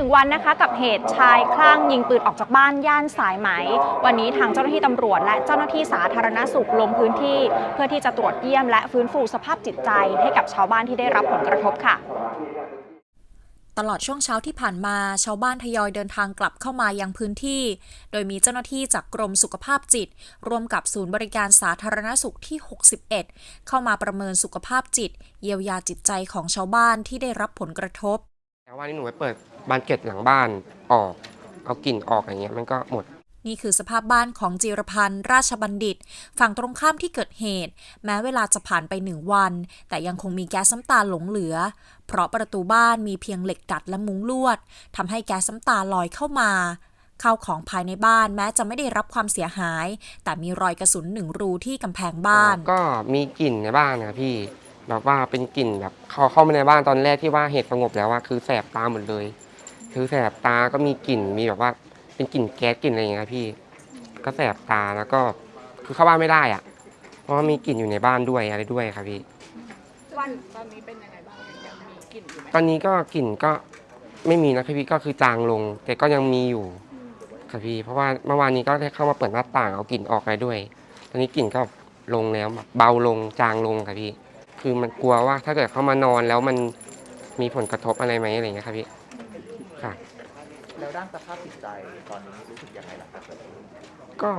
หนึ่งวันนะคะกับเหตุชายคลั่งยิงปืนออกจากบ้านย่านสายไหม วันนี้ทางเจ้าหน้าที่ตำรวจ และเจ้าหน้าที่สาธารณสุขลงพื้นที่ เพื่อที่จะตรวจเยี่ยมและฟื้นฟูสภาพจิตใจให้กับชาวบ้านที่ได้รับผลกระทบค่ะตลอดช่วงเช้าที่ผ่านมาชาวบ้านทยอยเดินทางกลับเข้ามายังพื้นที่ โดยมีเจ้าหน้าที่จากกรมสุขภาพจิต ร่วมกับศูนย์บริการสาธารณสุขที่ 61 เข้ามาประเมินสุขภาพจิต เยียวยาจิตใจของชาวบ้านที่ได้รับผลกระทบ แต่ว่านี่หนูไปเปิดบานเกล็ดหลังบ้านออก เอากลิ่นออกอย่างเงี้ยมันก็หมดนี่คือสภาพบ้านของจิรพันธ์ราชบัณฑิต ฝั่งตรงข้ามที่เกิดเหตุ แม้เวลาจะผ่านไปหนึ่งวัน แต่ยังคงมีแก๊สน้ำตาหลงเหลือ เพราะประตูบ้านมีเพียงเหล็กดัดและมุ้งลวดทำให้แก๊สน้ำตาลอยเข้ามาเข้าของภายในบ้านแม้จะไม่ได้รับความเสียหาย แต่มีรอยกระสุนหนึ่งรูที่กำแพงบ้าน ก็มีกลิ่นในบ้านนะพี่ แบบว่าเป็นกลิ่นแบบเขาเข้ามาในบ้านตอนแรกที่ว่าเหตุสงบแล้วว่าคือแสบตาหมดเลย คือแสบตาก็มีกลิ่นมีแบบว่า เป็นกลิ่นแก๊สกลิ่นอะไรอย่างเงี้ยพี่ ก็แสบตาแล้วก็คือเข้าบ้านไม่ได้อะเพราะว่ามีกลิ่นอยู่ในบ้านด้วยอะไรด้วยครับพี่ วันตอนนี้เป็นยังไงบ้างยังมีกลิ่นอยู่ไหมตอนนี้ก็กลิ่นก็ไม่มีนะครับพี่ก็คือจางลง แต่ก็ยังมีอยู่ครับพี่ เพราะว่าเมื่อวานนี้ก็ได้เข้ามาเปิดหน้าต่างเอากลิ่นออกไปด้วย ตอนนี้กลิ่นก็ลงแล้วแบบเบาลงจางลงครับพี่ คือมันกลัวว่าถ้าเกิดเข้ามานอนแล้วมันมีผลกระทบอะไรไหมอะไรอย่างเงี้ยครับพี่ค่ะ แล้วด้านสภาพจิตใจตอนนี้รู้สึกยังไงล่ะครับก็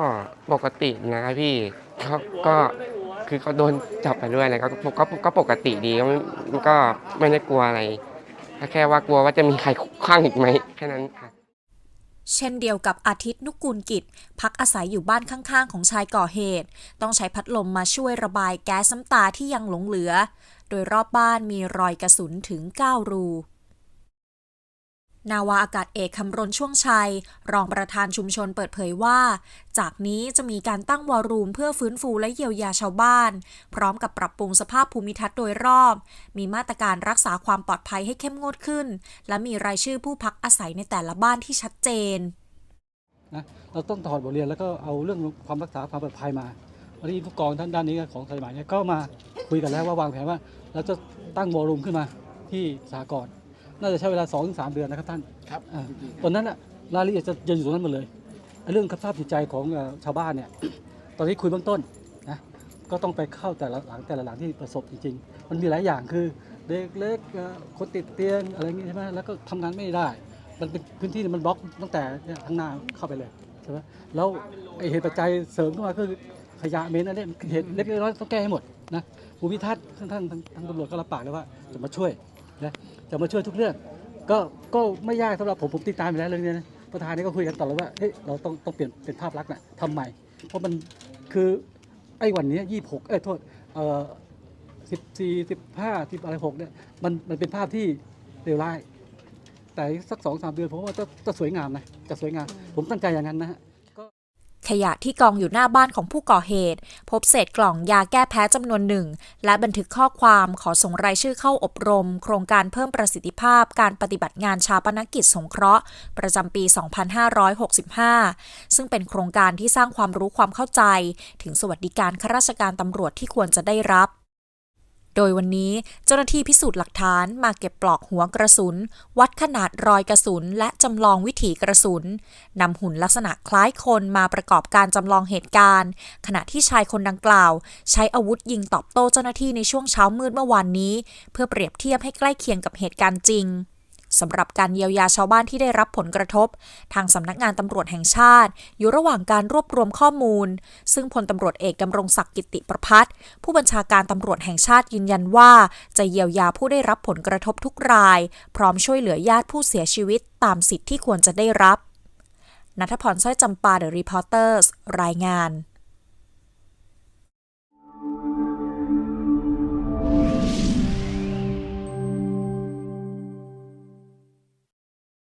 ปกตินะครับพี่เขาก็คือเขาโดนจับไปด้วยอะไรก็ก็ก็ปกติดีก็ไม่ก็ไม่ได้กลัวอะไรแค่ว่ากลัวว่าจะมีใครข้างอีกไหมแค่นั้นค่ะ เช่นเดียวกับอาทิตย์นุกูลกิจ พักอาศัยอยู่บ้านข้างๆ ของชายก่อเหตุ ต้องใช้พัดลมมาช่วยระบายแก๊สน้ำตาที่ยังหลงเหลือ โดยรอบบ้านมีรอยกระสุนถึง 9 รู นาวาอากาศเอกคำรณช่วงชัย รองประธานชุมชนเปิดเผยว่า จากนี้จะมีการตั้งวอรูมเพื่อฟื้นฟูและเยียวยาชาวบ้าน พร้อมกับปรับปรุงสภาพภูมิทัศน์โดยรอบ มีมาตรการรักษาความปลอดภัยให้เข้มงวดขึ้น และมีรายชื่อผู้พักอาศัยในแต่ละบ้านที่ชัดเจนนะเราต้องถอดบทเรียนแล้วก็เอาเรื่องความรักษาความปลอดภัยมาวันนี้ผู้กองท่านด้านนี้ของสายหมเนี่ยก็มาคุยกันแล้วว่าวางแผนว่าเราจะตั้งวอลลุ่มขึ้นมาที่สากล น่าจะใช้เวลา2อถึงสเดือนนะครับท่านครับอ่าตอนนั้นอะรายละเอียดจะจะอยู่ตรงนั้นหมดเลยไอ้เรื่องสภาพจิตใจของเอ่อชาวบ้านเนี่ย ตอนนี้คุยเบื้องต้นนะก็ต้องไปเข้าแต่ละหลังแต่ละหลังที่ประสบจริงๆ มันมีหลายอย่างคือเด็กเล็กเอ่อคนติดเตียงอะไรอย่างงี้ใช่ไหมแล้วก็ทำงานไม่ได้ มันเป็นพื้นที่มันบล็อกตั้งแต่เนี่ยข้างหน้าเข้าไปเลยใช่ไหมแล้วไอเหตุปัจจัยเสริมเข้ามาก็คือขยะเมนอันเนี้ยเหตุเล็กๆน้อยๆต้องแก้ให้หมดนะภูมิทัศน์ท่านท่านทางทางตำรวจก็รับปากแล้วว่าจะมาช่วย นะจะมาช่วยทุกเรื่อง ก็ก็ไม่ยากสำหรับผมผมติดตามอยู่แล้วเรื่องนี้นะประธานนี่ก็คุยกันตลอดว่าเฮ้ยเราต้องต้องเปลี่ยนเป็นภาพลักษณ์นะทำใหม่ เพราะมันคือไอ้วันนี้ยี่หกเอ้ยโทษเอ่อสิบสี่สิบห้าสิบอะไรหกเนี่ยมันมันเป็นภาพที่เลวร้ายแต่สักสองสามเดือนผมว่าจะจะสวยงามนะจะสวยงาม ผมตั้งใจอย่างนั้นนะฮะ ขยะที่กองอยู่หน้าบ้านของผู้ก่อเหตุ พบเศษกล่องยาแก้แพ้จำนวนหนึ่ง และบันทึกข้อความขอส่งรายชื่อเข้าอบรม โครงการเพิ่มประสิทธิภาพการปฏิบัติงานชาปนกิจสงเคราะห์ ประจำปี 2565 ซึ่งเป็นโครงการที่สร้างความรู้ความเข้าใจ ถึงสวัสดิการข้าราชการตำรวจที่ควรจะได้รับ โดยวันนี้เจ้าหน้าที่พิสูจน์หลักฐานมาเก็บปลอกหัวกระสุน วัดขนาดรอยกระสุน และจำลองวิถีกระสุนนำหุ่นลักษณะคล้ายคนมาประกอบการจำลองเหตุการณ์ ขณะที่ชายคนดังกล่าว ใช้อาวุธยิงตอบโต้เจ้าหน้าที่ในช่วงเช้ามืดเมื่อวานนี้ เพื่อเปรียบเทียบให้ใกล้เคียงกับเหตุการณ์จริง สำหรับการเยียวยาชาวบ้านที่ได้รับผลกระทบ ทางสำนักงานตำรวจแห่งชาติ อยู่ระหว่างการรวบรวมข้อมูล ซึ่งพลตำรวจเอกดำรงศักดิ์กิติประพัฒผู้บัญชาการตำรวจแห่งชาติยืนยันว่า จะเยียวยาผู้ได้รับผลกระทบทุกราย พร้อมช่วยเหลือญาติผู้เสียชีวิตตามสิทธิ์ที่ควรจะได้รับนัทพรสร้อยจำปาเดอะรีพอร์เตอร์สรายงาน